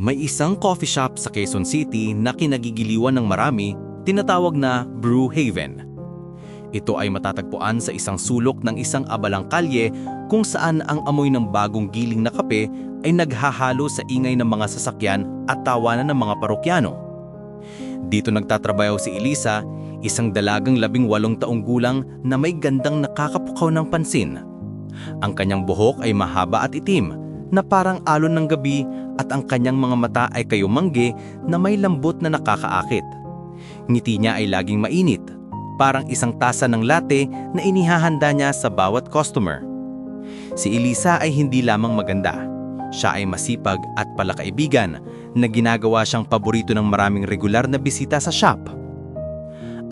May isang coffee shop sa Quezon City na kinagigiliwan ng marami, tinatawag na Brew Haven. Ito ay matatagpuan sa isang sulok ng isang abalang kalye kung saan ang amoy ng bagong giling na kape ay naghahalo sa ingay ng mga sasakyan at tawanan ng mga parokyano. Dito nagtatrabaho si Elisa, isang dalagang labing walong taong gulang na may gandang nakakapukaw ng pansin. Ang kanyang buhok ay mahaba at itim, na parang alon ng gabi at ang kanyang mga mata ay kayumangge na may lambot na nakakaakit. Ngiti niya ay laging mainit, parang isang tasa ng latte na inihahanda niya sa bawat customer. Si Elisa ay hindi lamang maganda. Siya ay masipag at palakaibigan na ginagawa siyang paborito ng maraming regular na bisita sa shop.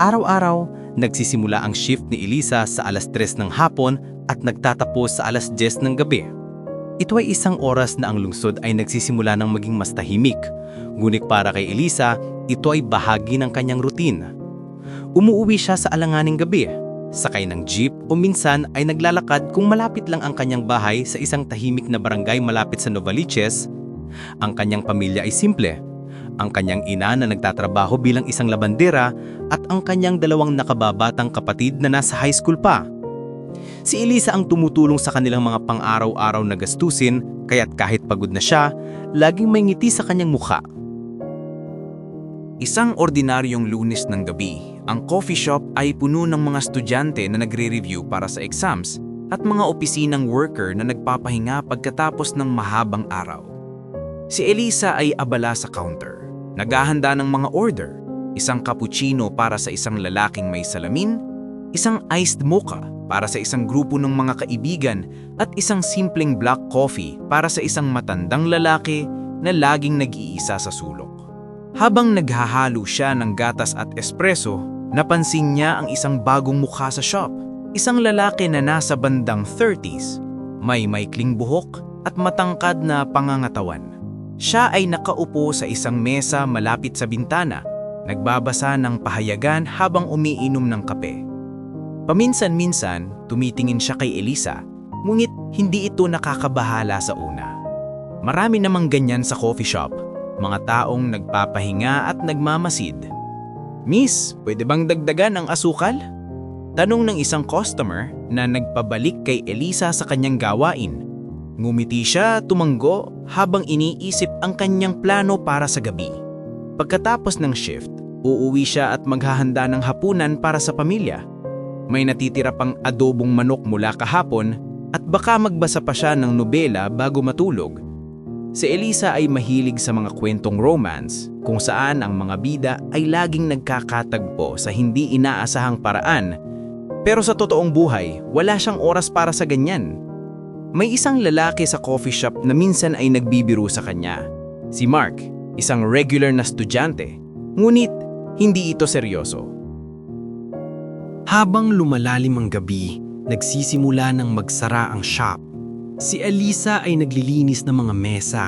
Araw-araw, nagsisimula ang shift ni Elisa sa alas 3 ng hapon at nagtatapos sa alas 10 ng gabi. Ito ay isang oras na ang lungsod ay nagsisimula ng maging mas tahimik. Ngunit para kay Elisa, ito ay bahagi ng kanyang routine. Umuuwi siya sa alanganing gabi, sakay ng jeep o minsan ay naglalakad kung malapit lang ang kanyang bahay sa isang tahimik na barangay malapit sa Novaliches. Ang kanyang pamilya ay simple. Ang kanyang ina na nagtatrabaho bilang isang labandera at ang kanyang dalawang nakababatang kapatid na nasa high school pa. Si Elisa ang tumutulong sa kanilang mga pang-araw-araw na gastusin, kaya't kahit pagod na siya, laging may ngiti sa kanyang mukha. Isang ordinaryong lunes ng gabi, ang coffee shop ay puno ng mga estudyante na nagre-review para sa exams at mga opisinang worker na nagpapahinga pagkatapos ng mahabang araw. Si Elisa ay abala sa counter, naghahanda ng mga order, isang cappuccino para sa isang lalaking may salamin, isang iced mocha para sa isang grupo ng mga kaibigan at isang simpleng black coffee para sa isang matandang lalaki na laging nag-iisa sa sulok. Habang naghahalo siya ng gatas at espresso, napansin niya ang isang bagong mukha sa shop. Isang lalaki na nasa bandang 30s, may maikling buhok at matangkad na pangangatawan. Siya ay nakaupo sa isang mesa malapit sa bintana, nagbabasa ng pahayagan habang umiinom ng kape. Paminsan-minsan, tumitingin siya kay Elisa, ngunit hindi ito nakakabahala sa una. Marami namang ganyan sa coffee shop, mga taong nagpapahinga at nagmamasid. Miss, pwede bang dagdagan ang asukal? Tanong ng isang customer na nagpabalik kay Elisa sa kanyang gawain. Ngumiti siya tumanggo habang iniisip ang kanyang plano para sa gabi. Pagkatapos ng shift, uuwi siya at maghahanda ng hapunan para sa pamilya. May natitira pang adobong manok mula kahapon at baka magbasa pa siya ng nobela bago matulog. Si Elisa ay mahilig sa mga kwentong romance kung saan ang mga bida ay laging nagkakatagpo sa hindi inaasahang paraan. Pero sa totoong buhay, wala siyang oras para sa ganyan. May isang lalaki sa coffee shop na minsan ay nagbibiro sa kanya. Si Mark, isang regular na estudyante. Ngunit, hindi ito seryoso. Habang lumalalim ang gabi, nagsisimula ng magsara ang shop. Si Elisa ay naglilinis ng mga mesa,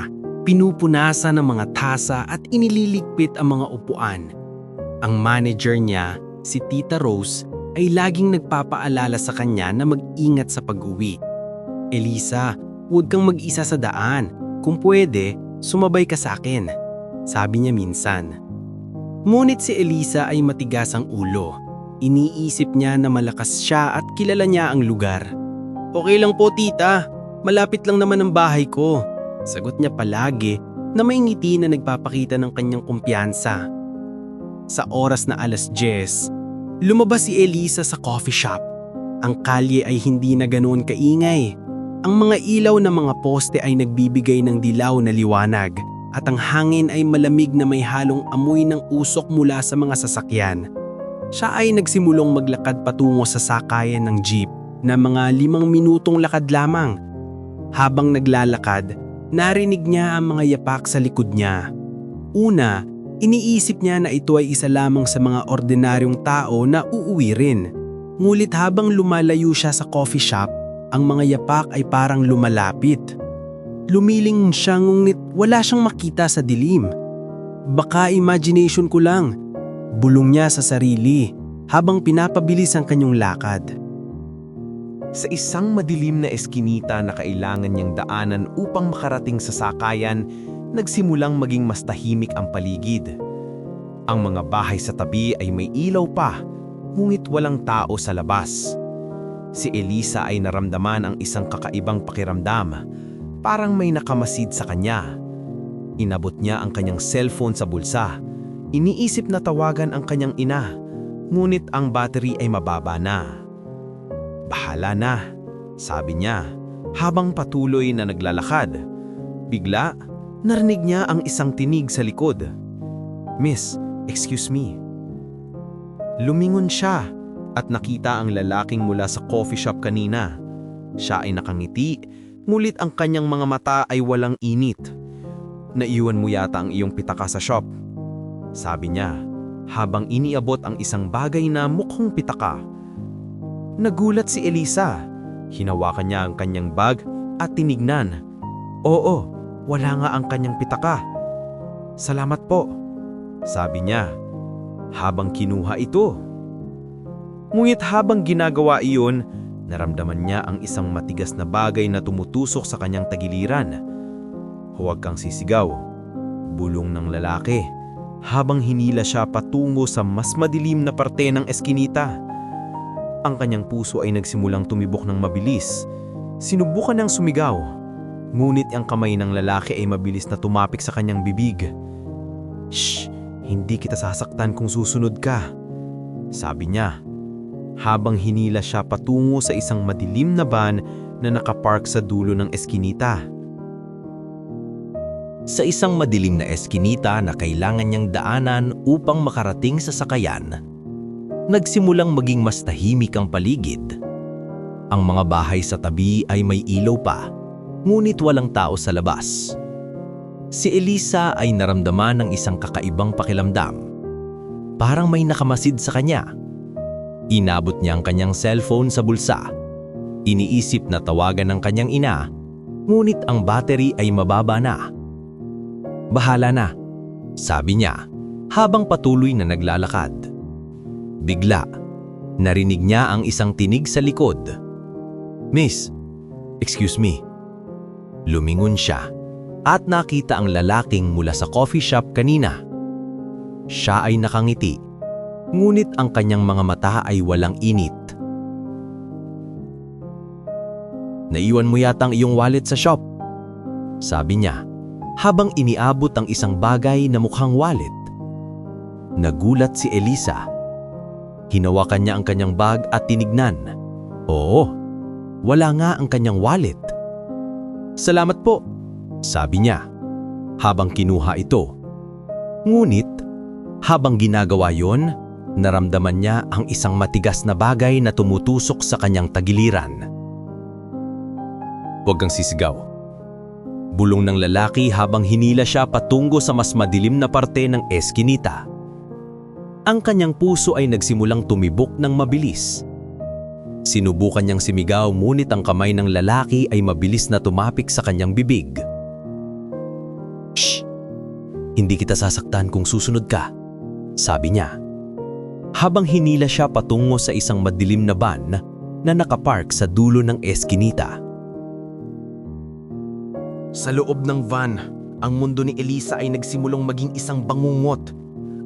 pinupunasan ng mga tasa at inililigpit ang mga upuan. Ang manager niya, si Tita Rose, ay laging nagpapaalala sa kanya na mag-ingat sa pag-uwi. Elisa, huwag kang mag-isa sa daan. Kung pwede, sumabay ka sa akin. Sabi niya minsan. Ngunit si Elisa ay matigas ang ulo. Iniisip niya na malakas siya at kilala niya ang lugar. Okay lang po tita, malapit lang naman ang bahay ko. Sagot niya palagi na may ngiti na nagpapakita ng kanyang kumpiyansa. Sa oras na alas 10, lumabas si Elisa sa coffee shop. Ang kalye ay hindi na ganoon kaingay. Ang mga ilaw ng mga poste ay nagbibigay ng dilaw na liwanag at ang hangin ay malamig na may halong amoy ng usok mula sa mga sasakyan. Siya ay nagsimulong maglakad patungo sa sakayan ng jeep na mga limang minutong lakad lamang. Habang naglalakad, narinig niya ang mga yapak sa likod niya. Una, iniisip niya na ito ay isa lamang sa mga ordinaryong tao na uuwi rin. Ngulit habang lumalayo siya sa coffee shop, ang mga yapak ay parang lumalapit. Lumiling siya ngunit wala siyang makita sa dilim. Baka imagination ko lang. Bulong niya sa sarili habang pinapabilis ang kanyang lakad. Sa isang madilim na eskinita na kailangan niyang daanan upang makarating sa sakayan, nagsimulang maging mas tahimik ang paligid. Ang mga bahay sa tabi ay may ilaw pa, ngunit walang tao sa labas. Si Elisa ay naramdaman ang isang kakaibang pakiramdam, parang may nakamasid sa kanya. Inabot niya ang kanyang cellphone sa bulsa. Iniisip na tawagan ang kanyang ina, ngunit ang battery ay mababa na. Bahala na, sabi niya, habang patuloy na naglalakad. Bigla, narinig niya ang isang tinig sa likod. Miss, excuse me. Lumingon siya at nakita ang lalaking mula sa coffee shop kanina. Siya ay nakangiti, ngulit ang kanyang mga mata ay walang init. Naiwan mo yata ang iyong pitaka sa shop. Sabi niya, habang iniabot ang isang bagay na mukhang pitaka. Nagulat si Elisa. Hinawakan niya ang kanyang bag at tinignan. Oo, wala nga ang kanyang pitaka. Salamat po, sabi niya, habang kinuha ito. Ngunit habang ginagawa iyon, naramdaman niya ang isang matigas na bagay na tumutusok sa kanyang tagiliran. Huwag kang sisigaw, bulong ng lalaki, habang hinila siya patungo sa mas madilim na parte ng eskinita. Ang kanyang puso ay nagsimulang tumibok ng mabilis. Sinubukan niyang sumigaw, ngunit ang kamay ng lalaki ay mabilis na tumapik sa kanyang bibig. Shh! Hindi kita sasaktan kung susunod ka. Sabi niya, habang hinila siya patungo sa isang madilim na van na nakapark sa dulo ng eskinita. Sa isang madilim na eskinita na kailangan niyang daanan upang makarating sa sakayan, nagsimulang maging mas tahimik ang paligid. Ang mga bahay sa tabi ay may ilaw pa, ngunit walang tao sa labas. Si Elisa ay naramdaman ng isang kakaibang pakilamdam. Parang may nakamasid sa kanya. Inabot niya ang kanyang cellphone sa bulsa. Iniisip na tawagan ng kanyang ina, ngunit ang battery ay mababa na. Bahala na, sabi niya habang patuloy na naglalakad. Bigla, narinig niya ang isang tinig sa likod. Miss, excuse me. Lumingon siya at nakita ang lalaking mula sa coffee shop kanina. Siya ay nakangiti, ngunit ang kanyang mga mata ay walang init. Naiwan mo yata ang iyong wallet sa shop, sabi niya habang iniabot ang isang bagay na mukhang wallet. Nagulat si Elisa. Hinawakan niya ang kanyang bag at tinignan. Oo, wala nga ang kanyang wallet. Salamat po, sabi niya, habang kinuha ito. Ngunit, habang ginagawa yon, naramdaman niya ang isang matigas na bagay na tumutusok sa kanyang tagiliran. Huwag kang sisigaw. Bulong ng lalaki habang hinila siya patungo sa mas madilim na parte ng eskinita. Ang kanyang puso ay nagsimulang tumibok ng mabilis. Sinubukan niyang simigaw ngunit ang kamay ng lalaki ay mabilis na tumapik sa kanyang bibig. Shh! Hindi kita sasaktan kung susunod ka, sabi niya. Habang hinila siya patungo sa isang madilim na van na nakapark sa dulo ng eskinita. Sa loob ng van, ang mundo ni Elisa ay nagsimulong maging isang bangungot.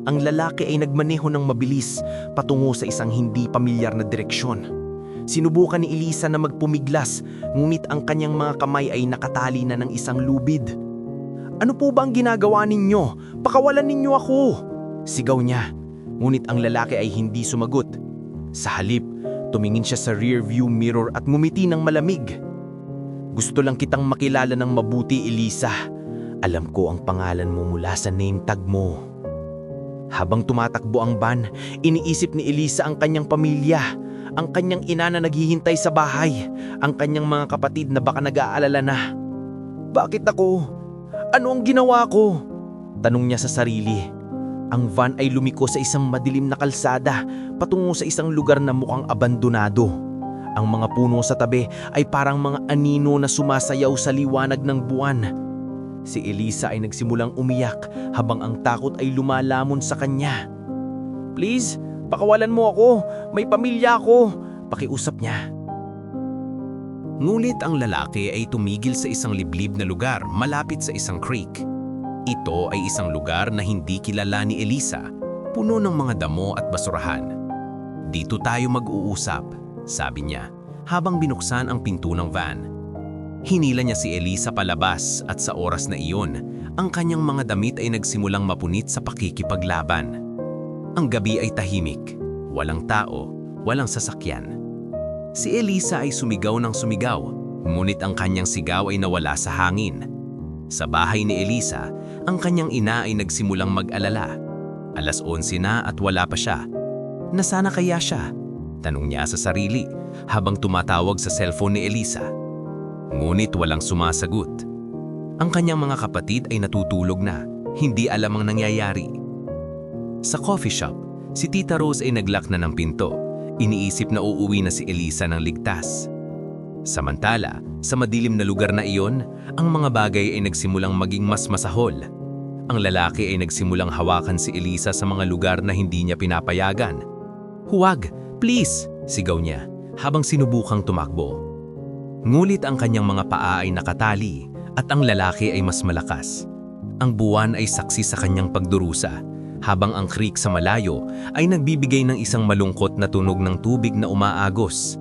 Ang lalaki ay nagmaneho ng mabilis patungo sa isang hindi pamilyar na direksyon. Sinubukan ni Elisa na magpumiglas, ngunit ang kanyang mga kamay ay nakatali na ng isang lubid. Ano po ba ang ginagawa ninyo? Pakawalan ninyo ako! Sigaw niya, ngunit ang lalaki ay hindi sumagot. Sa halip, tumingin siya sa rear view mirror at ngumiti ng malamig. Gusto lang kitang makilala ng mabuti, Elisa. Alam ko ang pangalan mo mula sa name tag mo. Habang tumatakbo ang van, iniisip ni Elisa ang kanyang pamilya, ang kanyang ina na naghihintay sa bahay, ang kanyang mga kapatid na baka nag-aalala na. Bakit ako? Ano ang ginawa ko? Tanong niya sa sarili. Ang van ay lumiko sa isang madilim na kalsada patungo sa isang lugar na mukhang abandonado. Ang mga puno sa tabi ay parang mga anino na sumasayaw sa liwanag ng buwan. Si Elisa ay nagsimulang umiyak habang ang takot ay lumalamon sa kanya. Please, pakawalan mo ako. May pamilya ako. Pakiusap niya. Ngunit ang lalaki ay tumigil sa isang liblib na lugar malapit sa isang creek. Ito ay isang lugar na hindi kilala ni Elisa, puno ng mga damo at basurahan. Dito tayo mag-uusap, sabi niya, habang binuksan ang pinto ng van. Hinila niya si Elisa palabas at sa oras na iyon, ang kanyang mga damit ay nagsimulang mapunit sa pakikipaglaban. Ang gabi ay tahimik, walang tao, walang sasakyan. Si Elisa ay sumigaw ng sumigaw, ngunit ang kanyang sigaw ay nawala sa hangin. Sa bahay ni Elisa, ang kanyang ina ay nagsimulang mag-alala. Alas 11 na at wala pa siya. Nasana kaya siya? Tanong niya sa sarili habang tumatawag sa cellphone ni Elisa. Ngunit walang sumasagot. Ang kanyang mga kapatid ay natutulog na, hindi alam ang nangyayari. Sa coffee shop, si Tita Rose ay naglock na ng pinto. Iniisip na uuwi na si Elisa ng ligtas. Samantala, sa madilim na lugar na iyon, ang mga bagay ay nagsimulang maging mas masahol. Ang lalaki ay nagsimulang hawakan si Elisa sa mga lugar na hindi niya pinapayagan. Huwag, please, sigaw niya habang sinubukang tumakbo. Ngulit ang kanyang mga paa ay nakatali at ang lalaki ay mas malakas. Ang buwan ay saksi sa kanyang pagdurusa, habang ang creek sa malayo ay nagbibigay ng isang malungkot na tunog ng tubig na umaagos.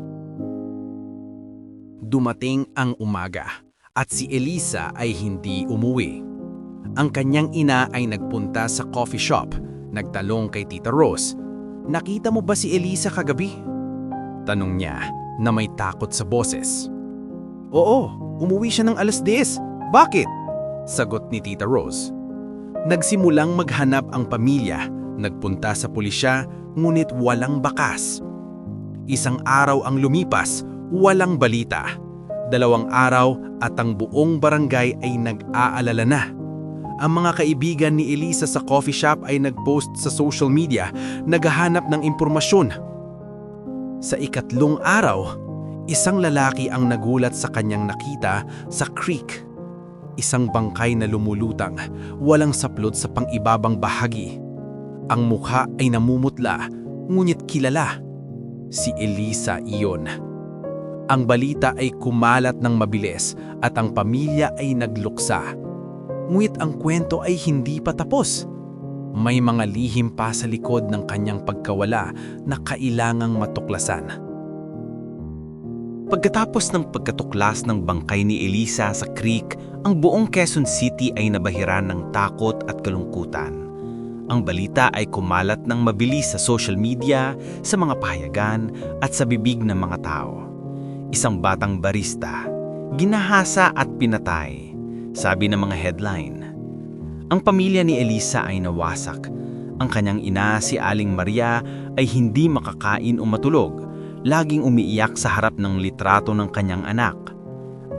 Dumating ang umaga at si Elisa ay hindi umuwi. Ang kanyang ina ay nagpunta sa coffee shop, nagtalong kay Tita Rose. Nakita mo ba si Elisa kagabi? Tanong niya na may takot sa boses. Oo, umuwi siya ng alas 10. Bakit? Sagot ni Tita Rose. Nagsimulang maghanap ang pamilya, nagpunta sa pulisya, ngunit walang bakas. Isang araw ang lumipas, walang balita. Dalawang araw at ang buong barangay ay nag-aalala na. Ang mga kaibigan ni Elisa sa coffee shop ay nag-post sa social media, naghahanap ng impormasyon. Sa ikatlong araw, isang lalaki ang nagulat sa kanyang nakita sa creek. Isang bangkay na lumulutang, walang saplot sa pang-ibabang bahagi. Ang mukha ay namumutla, ngunit kilala. Si Elisa iyon. Ang balita ay kumalat ng mabilis at ang pamilya ay nagluksa. Ngunit ang kwento ay hindi pa tapos. May mga lihim pa sa likod ng kanyang pagkawala na kailangang matuklasan. Pagkatapos ng pagkatuklas ng bangkay ni Elisa sa creek, ang buong Quezon City ay nabahiran ng takot at kalungkutan. Ang balita ay kumalat ng mabilis sa social media, sa mga pahayagan at sa bibig ng mga tao. Isang batang barista, ginahasa at pinatay, sabi ng mga headline. Ang pamilya ni Elisa ay nawasak. Ang kanyang ina, si Aling Maria, ay hindi makakain o matulog laging umiiyak sa harap ng litrato ng kanyang anak.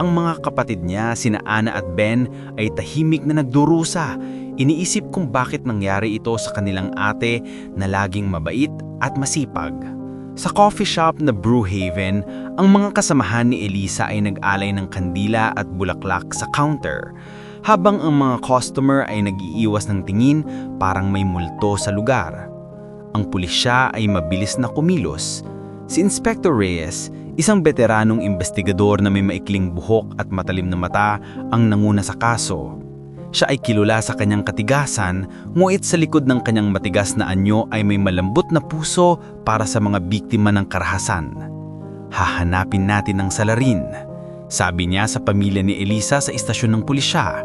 Ang mga kapatid niya, sina Ana at Ben, ay tahimik na nagdurusa. Iniisip kung bakit nangyari ito sa kanilang ate na laging mabait at masipag. Sa coffee shop na Brewhaven, ang mga kasamahan ni Elisa ay nag-alay ng kandila at bulaklak sa counter, habang ang mga customer ay nag-iiwas ng tingin parang may multo sa lugar. Ang pulisya ay mabilis na kumilos, Si Inspector Reyes, isang veteranong investigador na may maikling buhok at matalim na mata ang nanguna sa kaso. Siya ay kilula sa kanyang katigasan, nguit sa likod ng kanyang matigas na anyo ay may malambot na puso para sa mga biktima ng karahasan. Hahanapin natin ang salarin. Sabi niya sa pamilya ni Elisa sa istasyon ng pulisya.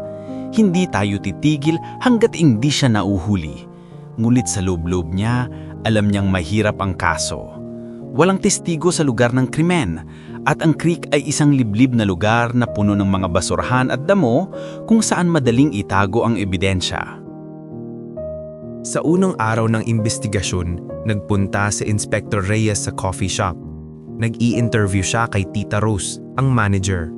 Hindi tayo titigil hanggat hindi siya nauhuli. Ngunit sa loob-loob niya, alam niyang mahirap ang kaso. Walang testigo sa lugar ng krimen at ang creek ay isang liblib na lugar na puno ng mga basurahan at damo kung saan madaling itago ang ebidensya. Sa unang araw ng investigasyon, nagpunta si Inspector Reyes sa coffee shop. Nag-i-interview siya kay Tita Rose, ang manager.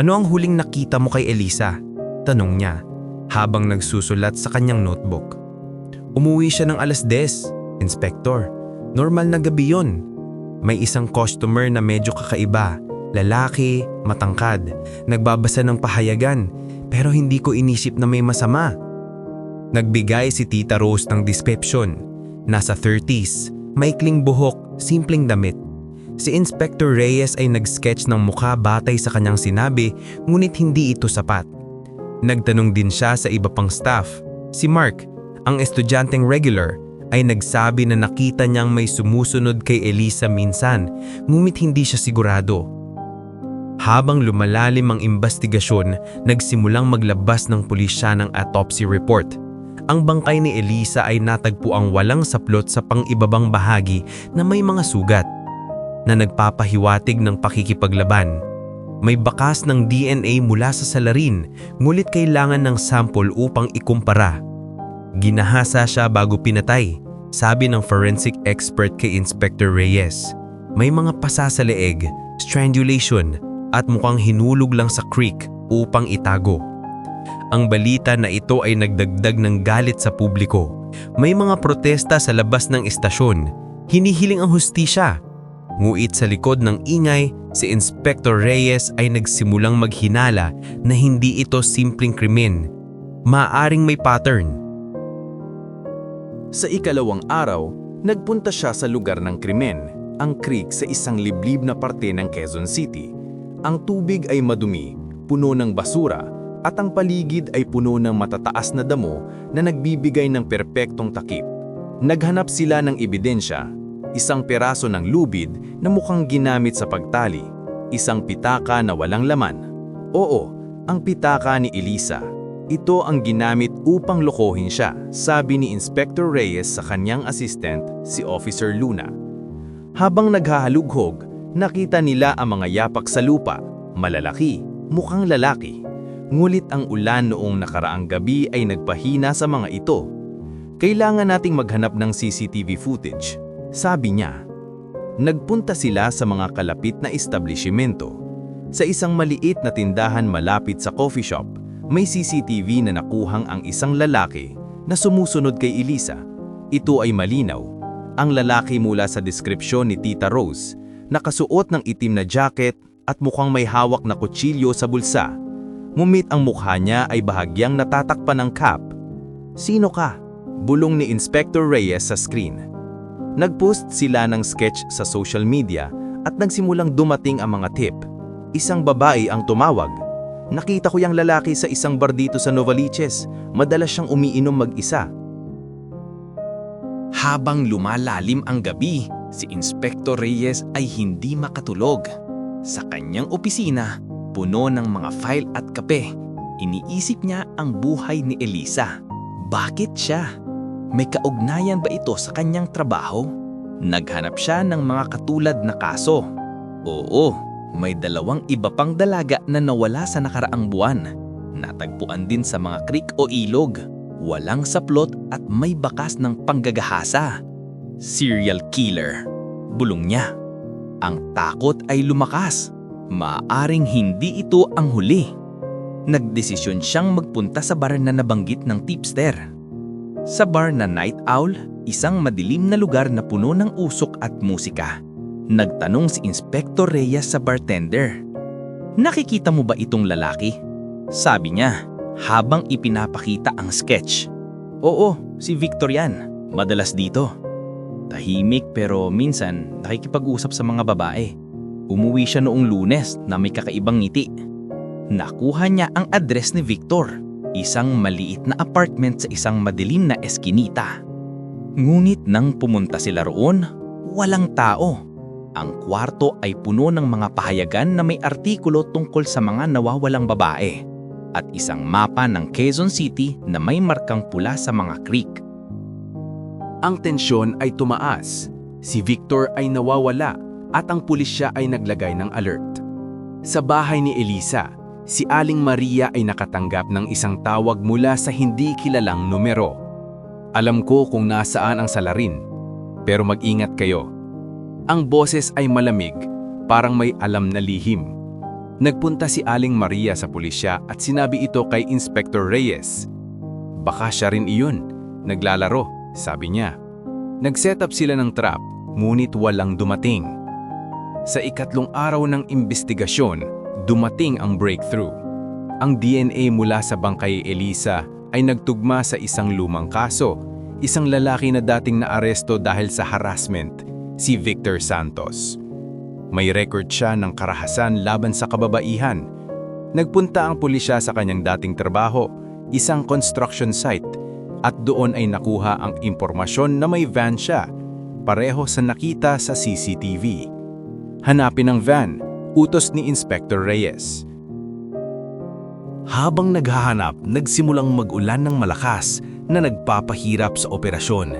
Ano ang huling nakita mo kay Elisa? Tanong niya, habang nagsusulat sa kanyang notebook. Umuwi siya ng alas 10, Inspector. Normal na gabi yon. May isang customer na medyo kakaiba, lalaki, matangkad, nagbabasa ng pahayagan, pero hindi ko inisip na may masama. Nagbigay si Tita Rose ng description. Nasa 30s, maikling buhok, simpleng damit. Si Inspector Reyes ay nag-sketch ng mukha batay sa kanyang sinabi ngunit hindi ito sapat. Nagtanong din siya sa iba pang staff. Si Mark, ang estudyanteng regular, ay nagsabi na nakita niyang may sumusunod kay Elisa minsan, ngumit hindi siya sigurado. Habang lumalalim ang investigasyon, nagsimulang maglabas ng pulisya ng autopsy report. Ang bangkay ni Elisa ay natagpuang walang saplot sa pang-ibabang bahagi na may mga sugat na nagpapahiwatig ng pakikipaglaban. May bakas ng DNA mula sa salarin, ngulit kailangan ng sample upang ikumpara. Ginahasa siya bago pinatay, sabi ng forensic expert kay Inspector Reyes. May mga pasa sa leeg, strangulation, at mukhang hinulog lang sa creek upang itago. Ang balita na ito ay nagdagdag ng galit sa publiko. May mga protesta sa labas ng istasyon. Hinihiling ang hustisya. Nguit sa likod ng ingay, si Inspector Reyes ay nagsimulang maghinala na hindi ito simpleng krimen. Maaring may pattern. Sa ikalawang araw, nagpunta siya sa lugar ng krimen, ang creek sa isang liblib na parte ng Quezon City. Ang tubig ay madumi, puno ng basura, at ang paligid ay puno ng matataas na damo na nagbibigay ng perpektong takip. Naghanap sila ng ebidensya, isang peraso ng lubid na mukhang ginamit sa pagtali, isang pitaka na walang laman. Oo, ang pitaka ni Elisa. Ito ang ginamit upang lokohin siya, sabi ni Inspector Reyes sa kanyang assistant, si Officer Luna. Habang naghahalughog, nakita nila ang mga yapak sa lupa, malalaki, mukhang lalaki. Ngulit ang ulan noong nakaraang gabi ay nagpahina sa mga ito. Kailangan nating maghanap ng CCTV footage, sabi niya. Nagpunta sila sa mga kalapit na establishmento. Sa isang maliit na tindahan malapit sa coffee shop, may CCTV na nakuhang ang isang lalaki na sumusunod kay Elisa. Ito ay malinaw. Ang lalaki mula sa deskripsyon ni Tita Rose, nakasuot ng itim na jacket at mukhang may hawak na kutsilyo sa bulsa. Mumit ang mukha niya ay bahagyang natatakpan ng cap. Sino ka? Bulong ni Inspector Reyes sa screen. Nagpost sila ng sketch sa social media at nagsimulang dumating ang mga tip. Isang babae ang tumawag. Nakita ko yung lalaki sa isang bar dito sa Novaliches. Madalas siyang umiinom mag-isa. Habang lumalalim ang gabi, si Inspector Reyes ay hindi makatulog. Sa kanyang opisina, puno ng mga file at kape, iniisip niya ang buhay ni Elisa. Bakit siya? May kaugnayan ba ito sa kanyang trabaho? Naghanap siya ng mga katulad na kaso. Oo, may dalawang iba pang dalaga na nawala sa nakaraang buwan. Natagpuan din sa mga creek o ilog. Walang saplot at may bakas ng panggagahasa. Serial killer. Bulong niya. Ang takot ay lumakas. Maaring hindi ito ang huli. Nagdesisyon siyang magpunta sa bar na nabanggit ng tipster. Sa bar na Night Owl, isang madilim na lugar na puno ng usok at musika. Nagtanong si Inspector Reyes sa bartender. Nakikita mo ba itong lalaki? Sabi niya, habang ipinapakita ang sketch. Oo, si Victor yan. Madalas dito. Tahimik pero minsan nakikipag-usap sa mga babae. Umuwi siya noong lunes na may kakaibang ngiti. Nakuha niya ang address ni Victor, isang maliit na apartment sa isang madilim na eskinita. Ngunit nang pumunta sila roon, walang tao. Ang kwarto ay puno ng mga pahayagan na may artikulo tungkol sa mga nawawalang babae at isang mapa ng Quezon City na may markang pula sa mga creek. Ang tensyon ay tumaas. Si Victor ay nawawala at ang pulisya ay naglagay ng alert. Sa bahay ni Elisa, si Aling Maria ay nakatanggap ng isang tawag mula sa hindi kilalang numero. Alam ko kung nasaan ang salarin, pero mag-ingat kayo. Ang boses ay malamig, parang may alam na lihim. Nagpunta si Aling Maria sa pulisya at sinabi ito kay Inspector Reyes. Baka siya rin iyon, naglalaro, sabi niya. Nag-set up sila ng trap, ngunit walang dumating. Sa ikatlong araw ng investigasyon, dumating ang breakthrough. Ang DNA mula sa bangkay Elisa ay nagtugma sa isang lumang kaso, isang lalaki na dating naaresto dahil sa harassment, si Victor Santos. May record siya ng karahasan laban sa kababaihan. Nagpunta ang pulisya sa kanyang dating trabaho, isang construction site, at doon ay nakuha ang impormasyon na may van siya, pareho sa nakita sa CCTV. Hanapin ang van, utos ni Inspector Reyes. Habang naghahanap, nagsimulang mag-ulan ng malakas na nagpapahirap sa operasyon.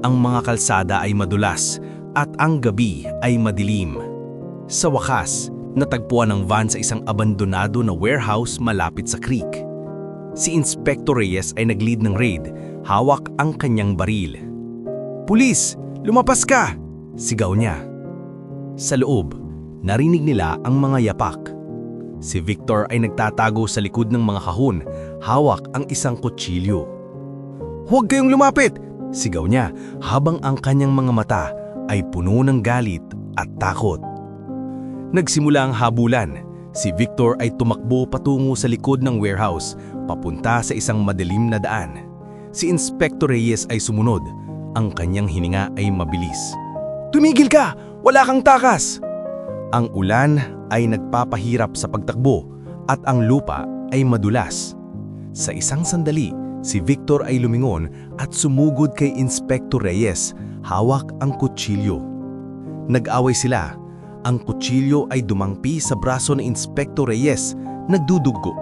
Ang mga kalsada ay madulas at ang gabi ay madilim. Sa wakas, natagpuan ng van sa isang abandonado na warehouse malapit sa creek. Si Inspector Reyes ay nag-lead ng raid, hawak ang kanyang baril. Pulis! Lumapas ka! Sigaw niya. Sa loob, narinig nila ang mga yapak. Si Victor ay nagtatago sa likod ng mga kahon, hawak ang isang kutsilyo. Huwag kayong lumapit! Sigaw niya habang ang kanyang mga mata ay puno ng galit at takot. Nagsimula ang habulan. Si Victor ay tumakbo patungo sa likod ng warehouse, papunta sa isang madilim na daan. Si Inspector Reyes ay sumunod. Ang kanyang hininga ay mabilis. Tumigil ka! Wala kang takas! Ang ulan ay nagpapahirap sa pagtakbo at ang lupa ay madulas. Sa isang sandali, si Victor ay lumingon at sumugod kay Inspector Reyes, hawak ang kutsilyo. Nag-away sila. Ang kutsilyo ay dumangpi sa braso ni Inspector Reyes, nagdudugo.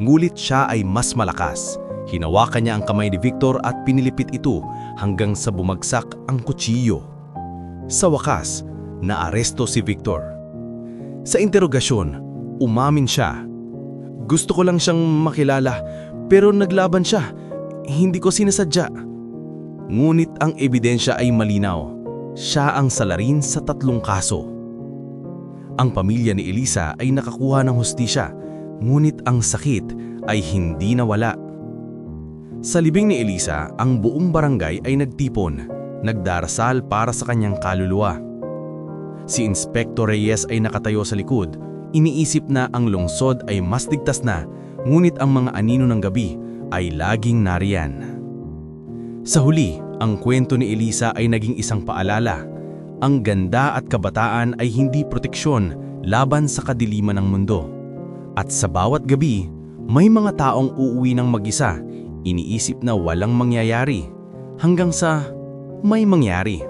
Ngulit siya ay mas malakas. Hinawakan niya ang kamay ni Victor at pinilipit ito hanggang sa bumagsak ang kutsilyo. Sa wakas, naaresto si Victor. Sa interogasyon, umamin siya. Gusto ko lang siyang makilala, pero naglaban siya. Hindi ko sinasadya. Ngunit ang ebidensya ay malinaw. Siya ang salarin sa tatlong kaso. Ang pamilya ni Elisa ay nakakuha ng hustisya, ngunit ang sakit ay hindi nawala. Sa libing ni Elisa, ang buong barangay ay nagtipon, nagdarasal para sa kanyang kaluluwa. Si Inspector Reyes ay nakatayo sa likod, iniisip na ang lungsod ay mas ligtas na, ngunit ang mga anino ng gabi ay laging nariyan. Sa huli, ang kwento ni Elisa ay naging isang paalala. Ang ganda at kabataan ay hindi proteksyon laban sa kadiliman ng mundo. At sa bawat gabi, may mga taong uuwi ng mag-isa, iniisip na walang mangyayari, hanggang sa may mangyari.